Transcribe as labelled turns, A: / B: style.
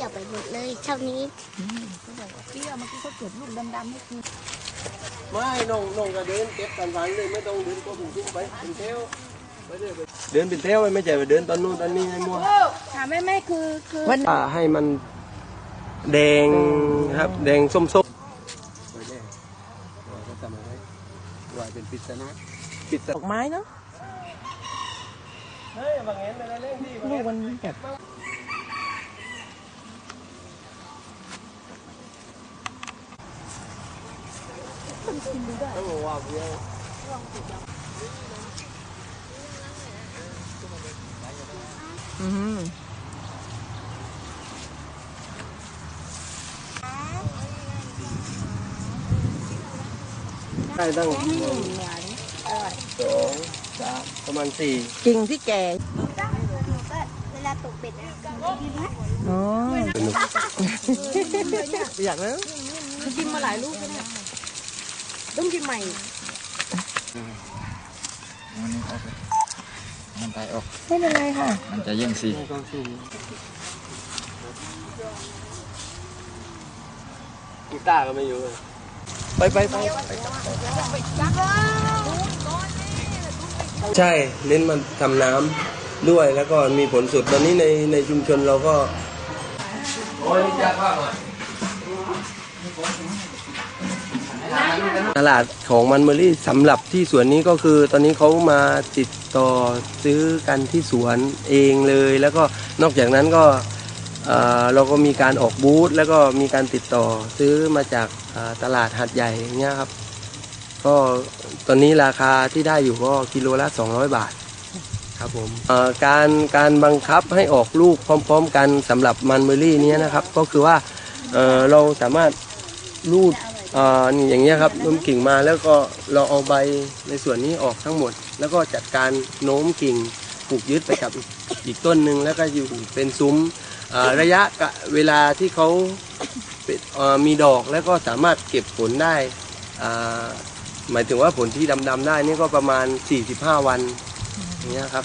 A: หมดเลยเท่านี้
B: เขาบอกว่าเปรี้ยวเมื่อกี้เขาเก็บลูกดำๆให้กิน
C: ไม่น้องน้องก็เดินเก็บกันฟันเลยไม่ต้องเดินตัวถุงทุ่งไปเป็นเทวไปเรื่อยไปเดินเป็นเทวไม่ใช่ไปเดินตอนนู้นตอนนี้ให้มั่ว
B: ถามแม่แม่คือคือ
C: อ่าให้มันแดงครับแดงส้มๆไว้แน่เราก็จำเอาไว้ว่าเป็นปริศนาปริศ
B: ด
C: นา
B: อกไม้เนาะ
C: เฮ้ยบางเห็นอะไรเล่นที่บาง
B: ลู
C: เห็
B: ก
C: น
B: มันแบบ
C: ต้องบอกว่าเพี้ย
B: อืม
C: ได้ตั้งหนึ่งสองสามประมาณสี่
B: กิ่งที่แก่
A: เวลาตกเบ็ดนะดีไหม
B: อ๋อ
C: สนุก
B: อยากแล้วกินมาหลายลูกแล้วเนี่ย ต้องกินใหม่
D: มันออกมันตายออก
B: ไม่เป็นไรค่ะ
D: มันจะยิ่งสี
C: ต้องสี่กีตาร์ก็ไม่อยู่เลยไปไปไปใช่เน้นมันทำน้ำด้วยแล้วก็มีผลสุดตอนนี้ในในชุมชนเราก็โอ้ยยากมากเลย ตลาดของมันเมอรี่สำหรับที่สวนนี้ก็คือ ตอนนี้เขามาติดต่อซื้อกันที่สวนเองเลย แล้วก็นอกจากนั้นก็เอ่อเราก็มีการออกบูธแล้วก็มีการติดต่อซื้อมาจากเอ่อตลาดหัดใหญ่อย่างเงี้ยครับ ก็ตอนนี้ราคาที่ได้อยู่ก็กิโลละ 200 บาท ครับผมเอ่อการการบังคับให้ออกลูกพร้อม ๆ กันสำหรับมันเมอรี่เนี้ยนะครับ ก็คือว่าเอ่อเราสามารถรูด อนี่อย่างเงี้ยครับโน้มกิ่งมาแล้วก็เราเอาใบในส่วนนี้ออกทั้งหมด แล้วก็จัดการโน้มกิ่งผูกยึดไปกับอีกต้นหนึ่งแล้วก็อยู่เป็นซุ้มระยะเวลาที่เขาเป็นมีดอกแล้วก็สามารถเก็บผลได้ หมายถึงว่าผลที่ดำๆได้นี่ก็ประมาณ 45 วันอย่างเงี้ยครับ